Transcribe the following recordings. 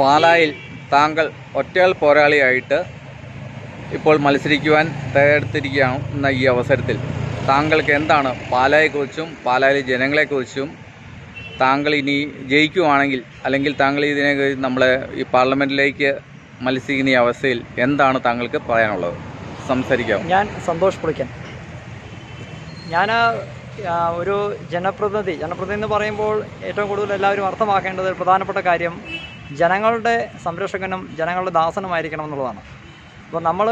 പാലായിൽ താങ്കൾ ഒറ്റയാൾ പോരാളിയായിട്ട് ഇപ്പോൾ മത്സരിക്കുവാൻ തയ്യാറെടുത്തിരിക്കുകയാണ് ഈ അവസരത്തിൽ. താങ്കൾക്ക് എന്താണ് പാലായെക്കുറിച്ചും പാലായിലെ ജനങ്ങളെക്കുറിച്ചും താങ്കൾ ഇനി ജയിക്കുവാണെങ്കിൽ അല്ലെങ്കിൽ താങ്കൾ ഇതിനെ നമ്മളെ ഈ പാർലമെന്റിലേക്ക് മത്സരിക്കുന്ന ഈ അവസ്ഥയിൽ എന്താണ് താങ്കൾക്ക് പറയാനുള്ളത്? സംസാരിക്കാം. ഞാൻ സന്തോഷ് പുളിക്കൻ. ഞാൻ ഒരു ജനപ്രതിനിധി. ജനപ്രതിനിധി എന്ന് പറയുമ്പോൾ ഏറ്റവും കൂടുതൽ എല്ലാവരും അർത്ഥമാക്കേണ്ടത് പ്രധാനപ്പെട്ട കാര്യം ജനങ്ങളുടെ സംരക്ഷകനും ജനങ്ങളുടെ ദാസനുമായിരിക്കണം എന്നുള്ളതാണ് അപ്പോൾ നമ്മൾ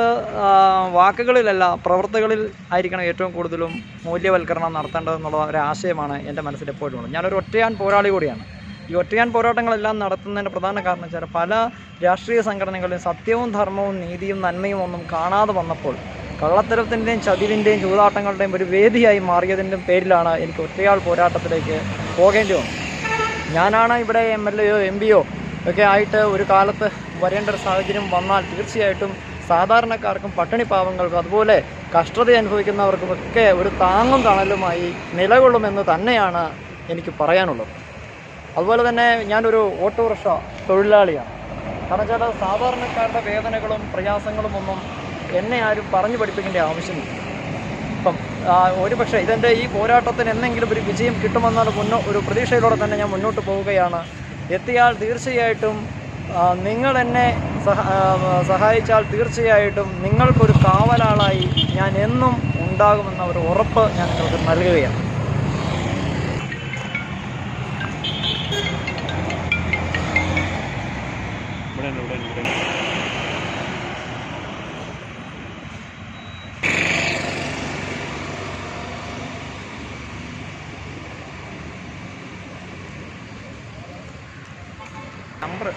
വാക്കുകളിലല്ല പ്രവൃത്തികളിൽ ആയിരിക്കണം ഏറ്റവും കൂടുതലും മൂല്യവൽക്കരണം നടത്തേണ്ടതെന്നുള്ള ഒരു ആശയമാണ് എന്റെ മനസ്സിൽ എപ്പോഴും ഉള്ളത്. ഞാനൊരു ഒറ്റയാൻ പോരാളി കൂടിയാണ്. ഈ ഒറ്റയാൻ പോരാട്ടങ്ങളെല്ലാം നടത്തുന്നതിന്റെ പ്രധാന കാരണം വെച്ചാൽ പല രാഷ്ട്രീയ സംഘടനകളിലും സത്യവും ധർമ്മവും നീതിയും നന്മയും ഒന്നും കാണാതെ വന്നപ്പോൾ കള്ളത്തരത്തിന്റെയും ചതിവിന്റെയും ചൂതാട്ടങ്ങളുടെയും ഒരു വേദിയായി മാറിയതിന്റെ പേരിലാണ് എനിക്ക് ഒറ്റയാൾ പോരാട്ടത്തിലേക്ക് പോകേണ്ടി വന്നത്. ഞാനാണ് ഇവിടെ എം എൽ എയോ എം പിയോ ഒക്കെ ആയിട്ട് ഒരു കാലത്ത് വരേണ്ട ഒരു സാഹചര്യം വന്നാൽ തീർച്ചയായിട്ടും സാധാരണക്കാർക്കും പട്ടിണി പാവങ്ങൾക്കും അതുപോലെ കഷ്ടത അനുഭവിക്കുന്നവർക്കും ഒക്കെ ഒരു താങ്ങും തണലുമായി നിലകൊള്ളുമെന്ന് തന്നെയാണ് എനിക്ക് പറയാനുള്ളത്. അതുപോലെ തന്നെ ഞാനൊരു ഓട്ടോറിക്ഷ തൊഴിലാളിയാണ്. കാരണം വെച്ചാൽ സാധാരണക്കാരുടെ വേദനകളും പ്രയാസങ്ങളും ഒന്നും എന്നെ ആരും പറഞ്ഞു പഠിപ്പിക്കേണ്ട ആവശ്യമില്ല. ഇപ്പം ഒരു പക്ഷേ ഇതെന്റെ ഈ പോരാട്ടത്തിന് എന്തെങ്കിലും ഒരു വിജയം കിട്ടുമെന്നുള്ള മുന്നോ ഒരു പ്രതീക്ഷയിലൂടെ തന്നെ ഞാൻ മുന്നോട്ട് പോവുകയാണ് എത്തിയാൽ തീർച്ചയായിട്ടും നിങ്ങൾ എന്നെ സഹായിച്ചാൽ തീർച്ചയായിട്ടും നിങ്ങൾക്കൊരു കാവലാളായി ഞാൻ എന്നും ഉണ്ടാകുമെന്ന ഒരു ഉറപ്പ് ഞാൻ നിങ്ങൾക്ക് നൽകുകയാണ്. നമ്പർ